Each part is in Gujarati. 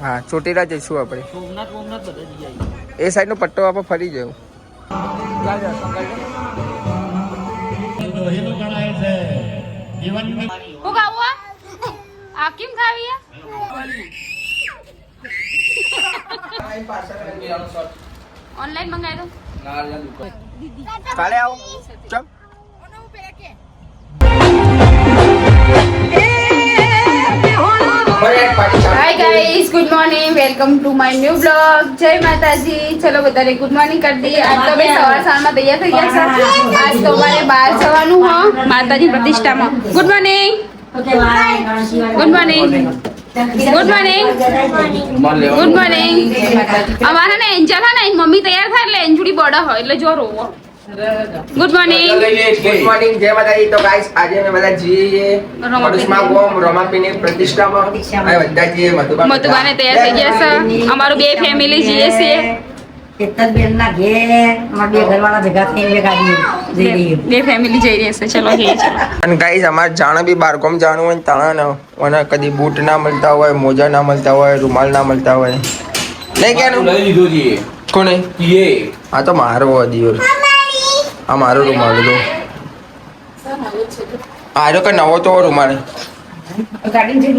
હા ચોટીલા જઈશું આપણે. સોમનાથ સોમનાથ બધા જઈ એ સાઈડનો પટ્ટો આપણે ફરી જવું હું ખાવું આ? આ કેમ ખાવી ઓનલાઈન મંગાવી દો. કાલે આવો. ચમ. Hi guys good morning welcome to my new blog જય માતાજી ચલો બધાને ગુડ મોર્નિંગ કરી દઈએ. આજ તો અમે સવાર સવારમાં તૈયાર થઈ ગયા છે આજ તો અમારે બહાર જવાનું હો. માતાજી પ્રતિષ્ઠામાં. Good morning good morning good morning good morning અમારે ને એન્જલ હા ને મમ્મી તૈયાર થાય એટલે એન્જુડી બડા હોય એટલે જો રોવો. ગુડ મોર્નિંગ ગુડ મોર્નિંગ જય માતાજી. તો ગાઈસ આજે અમે બધા જઈએ પડોશમાં ગોમ રોમાપીની પ્રતિષ્ઠામાં. અમે બધા જઈએ મધુબા મધુબાને તૈયાર થઈ ગયા છે. અમારું બે ફેમિલી જઈએ છીએ. બેન ના ઘેર અમારા બે ઘરવાળા ભેગા થઈને બે ગાડી જઈ રહી બે ફેમિલી જઈ રહી છે. ચલો જઈએ અને ગાઈસ અમારે જાણે બી બારકોમ જાણવું હોય ને તાણા ન મને કદી બૂટ ના મળતા હોય મોજા ના મળતા હોય રૂમાલ ના મળતા હોય. નહીં કેનું લઈ લીધો કોને? યે આ તો મારો દિયોર. આ મારો રૂમાલ હતો આરો કઈ નવો તો રૂમાલ ગાડી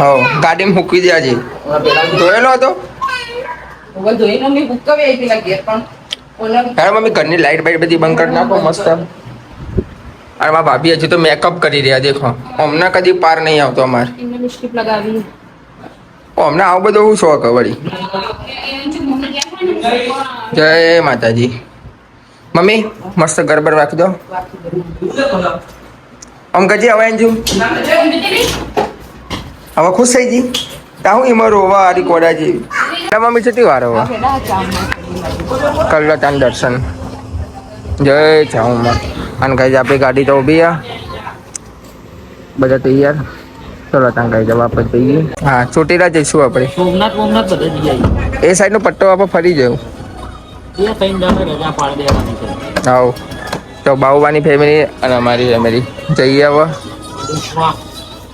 હો ગાડીમાં મૂકી દે આજે. ધોયેલો હતો? ધોઈને અમે બુક કરી આવી પેલા ઘેર પણ. ઓલા હા મમ્મી ઘરની લાઈટ બાઈટ બધી બંધ કરી નાખો મસ્ત. અરે મારા ભાભી હજી તો મેકઅપ કરી રહ્યા દેખો. હમણાં કદી પાર નહીં આવતો અમારે. હમણાં આવું બધું શું શોખ વળી? જય માતાજી. મમ્મી મસ્ત ગરબર રાખી દો. આમ કજી હવે અંજુ હવે ખુશ થઈ જી તા હું એમાં રોવા હારી કોડા જેવી. તા મમ્મી છતી વાર હવે. કલ્લો તાન દર્શન. જય ચાઉમાં અને કઈ આપણી ગાડી તો ઊભી આ. બધા તૈયાર. ચલો ત્યાં કઈ જવા આપણે જઈએ. હા ચોટીલા જઈશું આપણે. સોમનાથ સોમનાથ બધા એ સાઈડનો પટ્ટો આપણે ફરી જવું એ ત્રણ દાડા રજા પાડી દેવાની છે. આવ. તો બાહુબાની ફેમિલી અને અમારી ફેમિલી જઈએ હવે.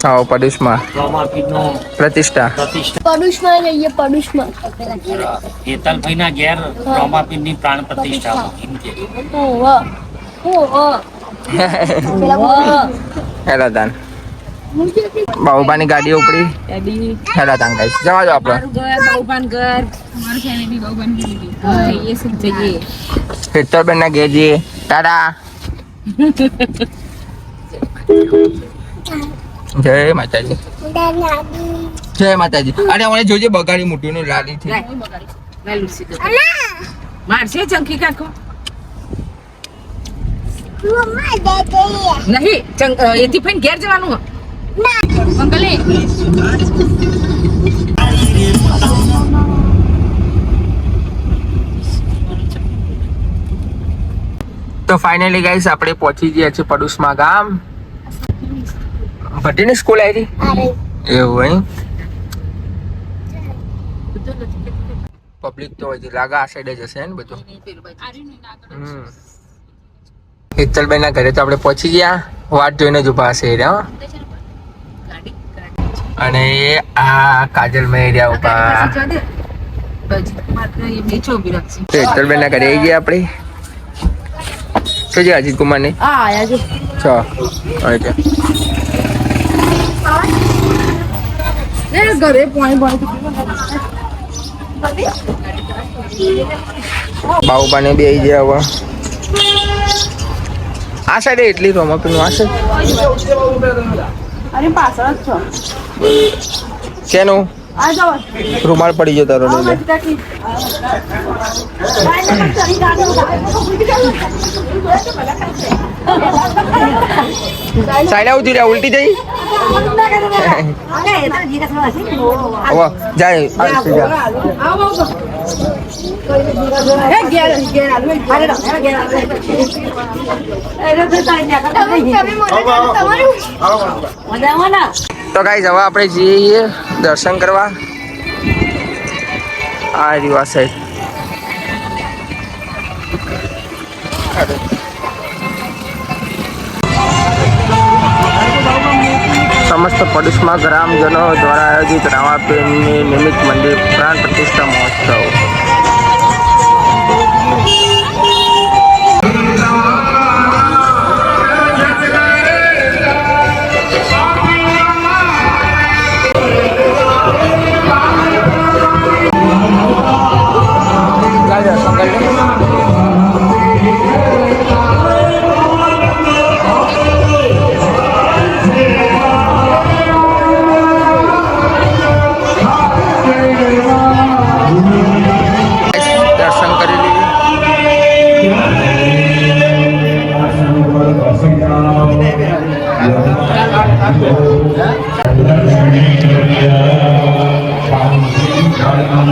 આવો પડુષમાં પ્રતિષ્ઠા. પડોશમાં જઈએ પડોશમાં હેતલભાઈના ઘેર રામાપીરની પ્રાણ પ્રતિષ્ઠા હેલો તાન બાહુબાની ગાડી ઉપડી. હેલા તાંગ ગાઈસ. જવા દો આપણે. અમારું ફેમિલી બહુ બની જઈએ છીએ જઈએ. હેતરબેન ના ઘેર જઈએ. ટાટા. જય માતાજી. જય માતાજી. અરે મને જોજે બગાડી મોટી નું લાડી થી. મારશે ચંકી કાકો? નહીં ચંક એથી ફઈને ઘેર જવાનું તો ફાઇનલી ગાઈસ આપણે પહોંચી ગયા છે પડોશમાં ગામ. ભટ્ટીની સ્કૂલ આવી એવું અહીં પબ્લિક તો હજી લાગા આ સાઈડે જ હશે ને બધું? હમ. હેતલબેન ના ઘરે તો આપણે પહોંચી ગયા. વાટ જોઈને જ ઊભા હશે એ રહ્યા. અને આ કાજલ મેરિયા ઉપર ના ઘરે આવી ગયા આપણે? શું છે અજીત કુમાર ને છ. ઓકે ઘરે પાણી બાઉબાને બે આવી ગયા હવે. આ સાઈડે એટલી રોમાપીનું આ સાઈડ અરે પાછળ જ છો. કેનું રૂમાલ પડી ગયો તારો લઈ સાઈડ આવતી રહ્યા ઉલટી જઈ જાય. તો ગાઈસ હવે આપણે જઈએ દર્શન કરવા. આ રહ્યું સાઈડ સમસ્ત પડોશમાં ગ્રામજનો દ્વારા આયોજિત રામાપીરની નિમિત્ત મંદિર પ્રાણ પ્રતિષ્ઠા મહોત્સવ.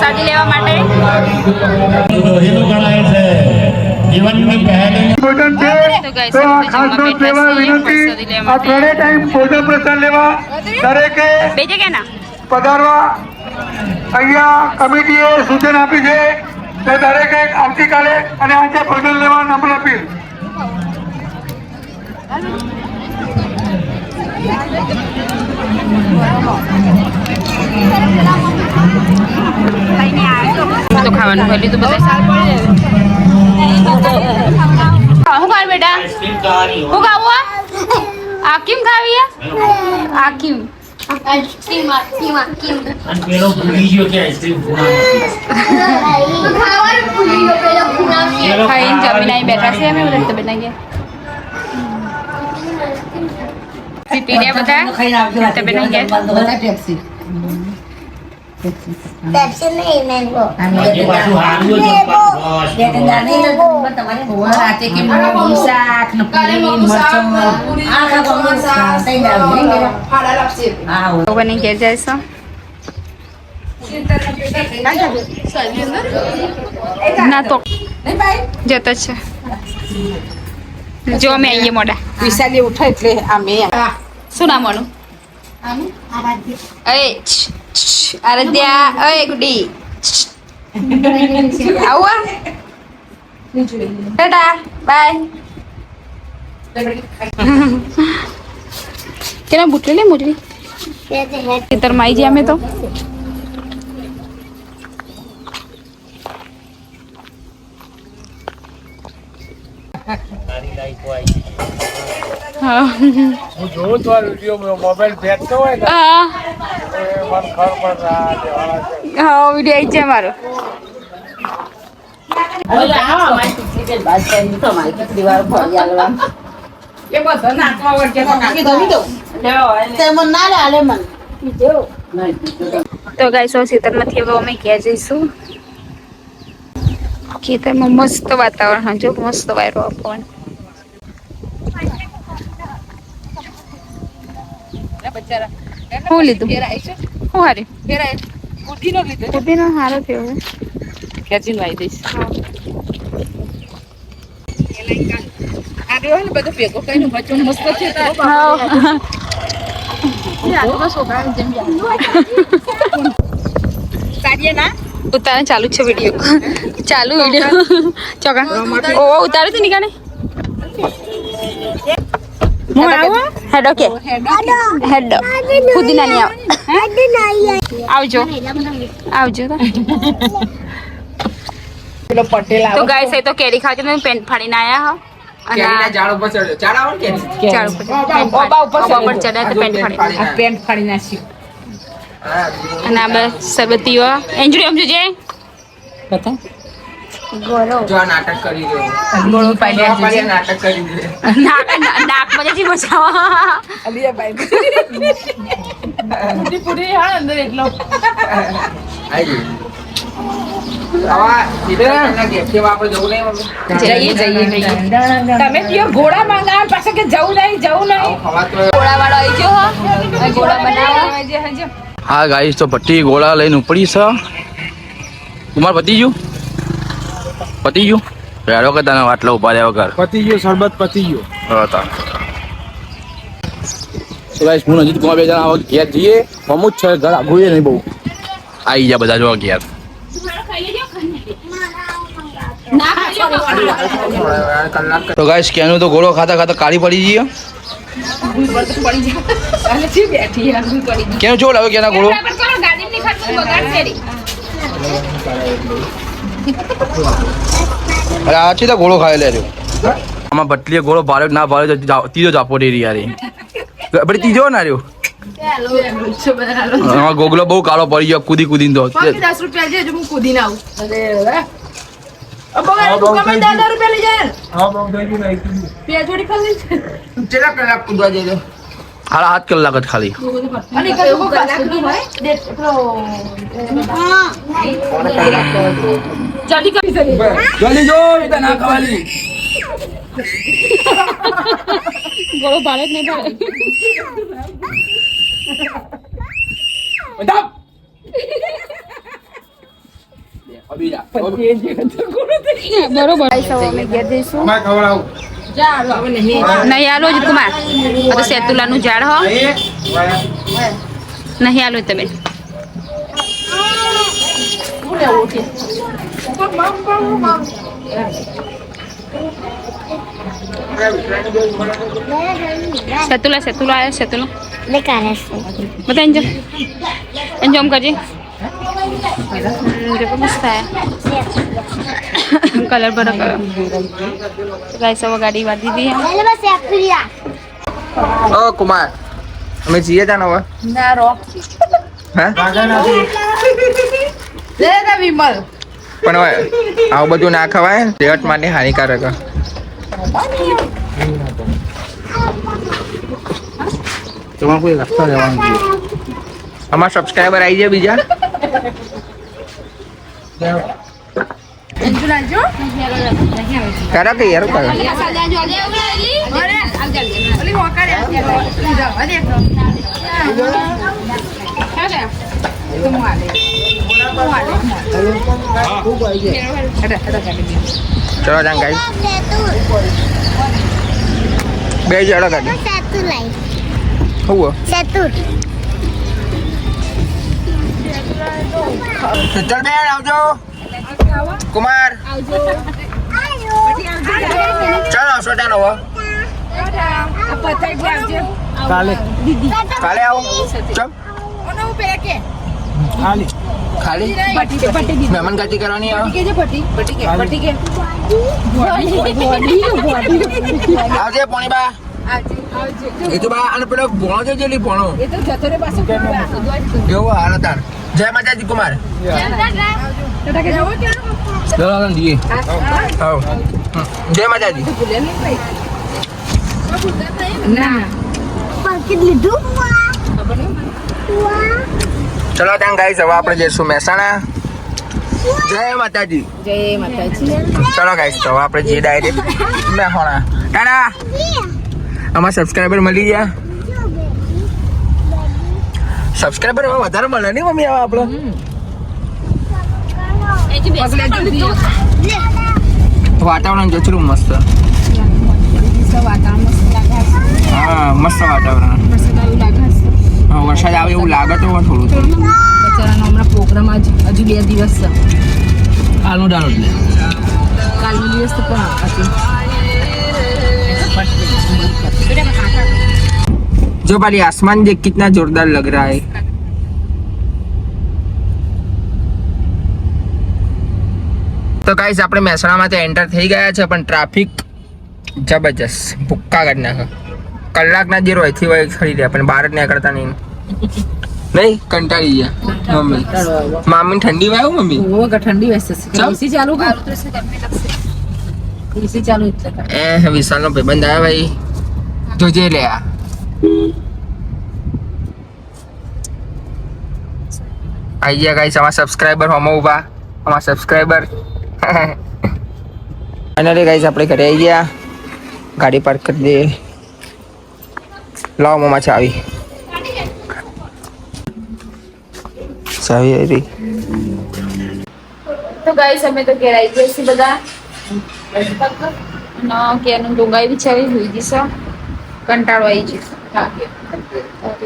વિનંતી આ માટે. ત્રણેય ટાઈમ ફોટો પ્રસાદ લેવા દરેકે પધારવા અહીંયા કમિટીએ સૂચન આપ્યું છે કે દરેકે આવતીકાલે અને આજે ભજન લેવા નમ્ર અપીલ તો ખાવાનું ખાઈ લીધું બધે? હા, શું ખાવ બેટા? શું ખાવું આ? આકીમ ખાવી આ? આઈસ્ક્રીમ અને પેલો ભૂલી ગયો કે આઈસ્ક્રીમ ખાઈને જમીને અહીં બેઠા છે અમે બધા તો પી રહ્યા બધા ખાઈને આવજો તમે નહીં ગયા? બધા ટેક્સી. પેપ્સી નહીં મેંગો. આજે પાછું હારવું જ બસ બે ત્રણ નહીં તો તમારે રાતે કે શાક ને પૂરી મરચો આ ખાવાનું શાક થઈ જાય નહીં લાપસી હા હોય. ભગવાનની ઘેર જઈશો ના તો. જતો જ છે. જો અમે આવીએ મોડા. વિશાલી ઉઠે એટલે અમે શું નામ આનું? અરે છ, છ, આરાધ્યા અય ગુડી આવું ટાટા બાય કેના બુટલી લે મુટલી ખેતરમાં આવી જઈએ અમે તો હા. હું જોઉં તો આ વીડિયો મોબાઈલ ફેંકતો હોય ને હા. મન ખબર દેવાના છે. હા વીડિયો આવી છે મારો. તો દઉં તો હવે અમે ઘેર જઈશું. ખેતરમાં મસ્ત વાતાવરણ હજુ જો મસ્ત વાયરો આપવાનું શું લીધું? શું હાર્યું પુદીનો લીધો પુદીનો હારો થયો હવે. ખેંચીને વાઈ દઈશ. આ રહ્યો ને બધું ભેગો કરીને બચ્ચો મસ્ત છે કાઢીએ ના? ઉતારે ચાલુ છે વીડિયો ચાલુ વીડિયો ચોકા ઓ ઉતારે. છે નીકાળે હું આવું? હેડો કે હેડો પુદીના ની આવ આવજો આવજો તો. ગાઈસ એ તો કેરી ખાવા તમે પેન્ટ ફાડીને આયા હો અને આ ઝાડ ઉપર ચડ્યો ઝાડ આવે કે ઝાડ ઉપર પેન્ટ ઓબા ઉપર ફાડી- ઓબા ઉપર ચડ્યા તો પેન્ટ ફાડી પેન્ટ ફાડી અને આ બધા સરબતીઓ એન્જરી સમજો જે બતા જો નાટક કરી રહ્યો ગોળો પાડ્યા પાડ્યા નાટક કરી દે નાક બધેથી બચાવો અલિયા ભાઈ પૂરી પૂરી હા અંદર એટલો. આઈ ગઈ. આવા સીધા ઘેરથી આપણે જવું નહીં મમ્મી જઈએ જઈએ તમે કયો ઘોડા માંગા પાસે કે જવું નહીં જવું નહીં? ઘોડા વાળો આવી ગયો હો. બનાવો. હા ગાઈસ તો પટ્ટી ગોળા લઈને ઉપડી છે. કુમાર પતી ગયું? પતી ગયું રેડો કે તને આટલા ઊભા રહ્યા વગર. પતી ગયો શરબત પતી ગયો હતા તો ગાઈસ હું નજીક ગોવા બે જણા આવો ઘેર જઈએ? મમ્મુ છે ઘર આઘું નહીં બહુ. આવી ગયા બધા જોવા ઘેર. તો ગાઈસ કેનું તો ગોળો ખાતા ખાતા કાળી પડી જઈએ? કેનું જો લાવ્યો કેના ગોળો? અરે આ છે તો ગોળો ખાઈ લે રહ્યો. આમાં બટલીએ ગોળો ભારે ના ભારે તીજો જા- ત્રીજો જાપો રહી રહ્યા રે આપણે ત્રીજો ના રહ્યો. આમાં ગોગલો બહુ કાળો પડી ગયો કૂદી કૂદીને તો. દસ રૂપિયા છે હું કૂદીને આવું. રૂપિયા લઈ જાય. હા કેટલા કલાક કૂદવા સાડા સાત કલાક જ ખાલી જલ્દી કરી શકે જલ્દી જો ના ખાવાની ગોળો ભારે જ નહીં ભારે બરોબર અમે ઘેર જઈશું ખવડાવું નહીં આલો જ કુમાર. આ તો સેતુલાનું ઝાડ હો. નહીં આલો તમે. સેતુલા સેતુલા આયા સેતુલા. બધા અંજમ અંજમ કરજે. હમ, देखो मस्त है कलर बड़ा कलर गाइस अब गाड़ी वाड़ दी है છે બસ એપ્રિયા ઓ કુમાર અમે જઈએ તા ને હવે ના રો હે લે લે વિમલ પણ હવે આવું બધું ના ખવાય સેહત માટે હાનિકારક હે. તમારે કોઈ રસ્તા જવાનું છે અમારા સબસ્ક્રાઈબર આવી જાય બીજા અંજુ નાજો કરા કે યાર કરા ચલો જાણ ગાઈ બે જડો કાઢી હું સેતુ ચલ બેન આવજો કુમાર. ચાલો સોટા નો કાલે. કાલે આવો. ચમ. ખાલી? મહેમાન ગતિ કરવાની આવે કે જે પટી પટી કે પટી કે આવજે પોણી બા એ તો બા અને પેલો ભોણો છે જેલી ભણો. એ તો જતો રે પાછો એવું હાલ તાર જય માતાજી. કુમાર જવો કે ચલો આગળ જઈએ હાવ જય માતાજી ના પાકીટ લીધું ચલો ત્યાં ગાઈસ હવે આપણે જઈશું મહેસાણા જય માતાજી જય માતાજી ચલો ગાઈસ તો હવે આપણે જઈએ ડાયરેક્ટ મહેસાણા ટાટા અમારા સબસ્ક્રાઈબર મળી ગયા સબસ્ક્રાઈબર હવે વધારે મળે નહીં મમ્મી હવે આપણે વાતાવરણ જચરું મસ્ત હા મસ્ત વાતાવરણ હા, વરસાદ આવે એવું લાગે તો હોય થોડું થોડું બચારાનો હમણાં પ્રોગ્રામ આજ હજુ બે દિવસ છે કાલનું ડાલો જ લે કાલનો દિવસ તો પણ હતી जो भाई आसमान देख कितना जोरदार लग रहा है તો ગાઈસ આપણે મહેસાણામાંથી એન્ટર થઈ ગયા છે પણ ટ્રાફિક જબરજસ્ત. ભૂક્કા કાઢી નાખે. કલાકના જે રોયથી હોય ખરી રહ્યા પણ બહાર જ નીકળતા નહીં. નહીં? કંટાળી ગયા. મમ્મી. મામી ઠંડી વાયો મમ્મી? ઠંડી? એસી ચાલુ એસી ચાલુ. એ વિશાલનો ભાઈબંધ આવ્યા ભાઈ. જોજે લે આ. આઈ ગયા ગાઈસ અમારા સબસ્ક્રાઇબર હોમો ઊભા અમારા સબસ્ક્રાઇબર ફાઇનલી ગાઈઝ આપણે ઘરે આવી ગયા. ગાડી પાર્ક કરી દે. લાવો મમા ચાવી ચાવી આવી તો ગાઈઝ અમે તો ઘેર આવી ગયા છીએ બધા. ના કેનું ડુંગાઈ બિચારી હોઈ જશે કંટાળો આવી જશે થાક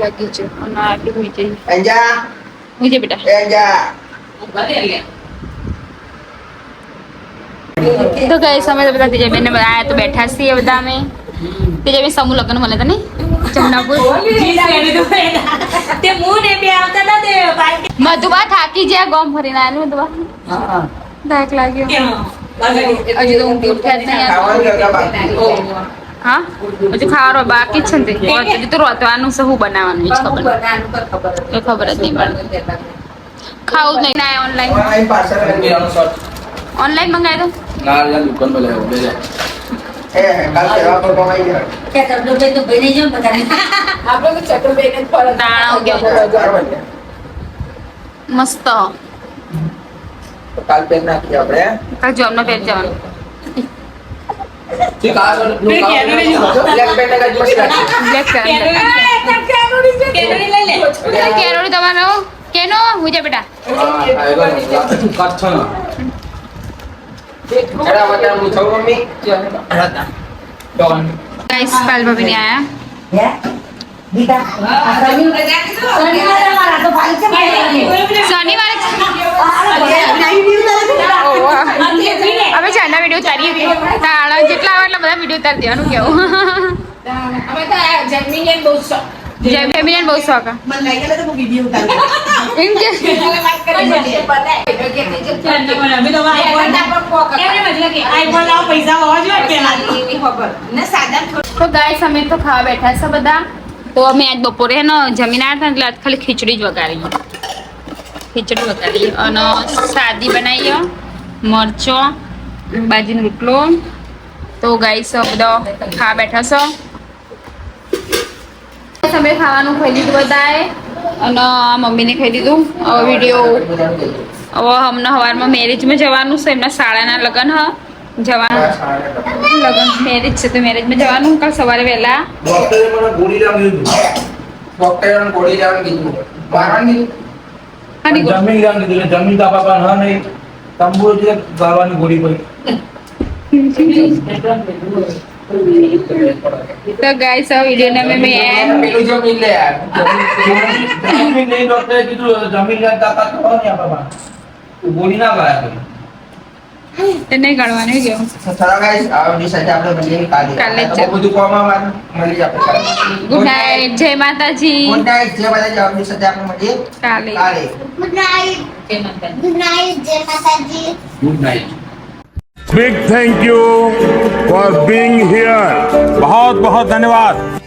લાગી છે. અને આટલું હોઈ જઈ અંજા બેટા અંજા તો કઈ સમય તો બધા તીજે બેન આયા તો બેઠા છીએ બધા અમે. તેજાબેન સમૂહ લગ્ન મળે તને બાઈક મધુબા થાકી ગયા ગોમ ફરીને આવ્યું મધુબા. થાક લાગ્યો. હજી તો ઊંઘી ઉઠ્યા જ નહીં હા હજુ ખાવાનું બાકી છે ને તે. હજુ તો રોતવાનું છે શું બનાવવાનું છે ખબર ખબર એ ખબર જ નહીં પડે. ખાવું જ નહીં ના ઓનલાઈન ઓનલાઈન મંગાવી દો ના યાર દુકાન પર લેવો બે. કે તમને તો મસ્ત. કાલ આપણે જવાનું. ઠીક આ બ્લેક પેન બ્લેક તમારો કેનો? હું છે બેટા. એડા વધારે હું છું મમ્મી. ડોન ગાઈસ કાલ ભાભી ને આયા. હે? દીકા શનિવારે મારા તો ભાઈ છે. શનિવારે હવે ચાના વીડિયો ઉતારીએ. તાળા જેટલા આવે એટલા બધા વીડિયો ઉતારી દેવાનું કેવું. અમે તો જન્મી બહુ શોખ. જય ફેમિલી બહુ શોખ. મને લાગે તો હું વિડિયો ઉતારું એમ કે તો ગાઈસ અમે તો ખાવા બેઠા છે બધા તો અમે આજ બપોરે એનો જમીન આવ્યા એટલે આજ ખાલી ખીચડી જ વગાડીએ ખીચડી વગાડી અને સાદી બનાવીએ મરચો બાજીનો રોટલો. તો ગાઈસ બધા ખાવા બેઠા છો. અમે ખાવાનું ખાઈ લીધું બધાએ. અને મમ્મીને ખાઈ દીધું. હવે વીડિયો હવે અમને સવારમાં મેરેજમાં જવાનું છે. એમના શાળાના લગ્ન હ. જવાનું લગ્ન. મેરેજ છે તો મેરેજમાં જવાનું કાલ સવારે વહેલા. ડોક્ટરે મને ગોળી લાવી દીધું ડોક્ટરે ગોળી લાવવાનું કીધું. મારવાનું કીધું? હાની ગો- જમીન ગામ કીધું. એટલે જમીન કાપા પણ હા નહીં. તંબુ એટલે ગાવાની ગોળી પડી. તો ગાઈસ આ વિડીયોને અમે મેં પેલું જમીન લે યાર. જમીન નહીં ડોક્ટરે કીધું જમીન ગામ તાકાત તો હોય ને આપણા પાસે. ગોળી ના પછી. એને ગણવાનું ગયો તો ચાલો guys, આ વીડિયો સાથે આપણે મળીએ કાલે. કાલે બધું કોમ આવવાનું. મળી આપણે ગુડ નાઇટ જય માતાજી. ગુડ નાઇટ જે બધા આ વીડિયો સાથે આપણે મળીએ. કાલે. કાલે. ગુડ નાઇટ ગુડ નાઇટ જય Mataji. Good night big thank you for being here बहुत बहुत धन्यवाद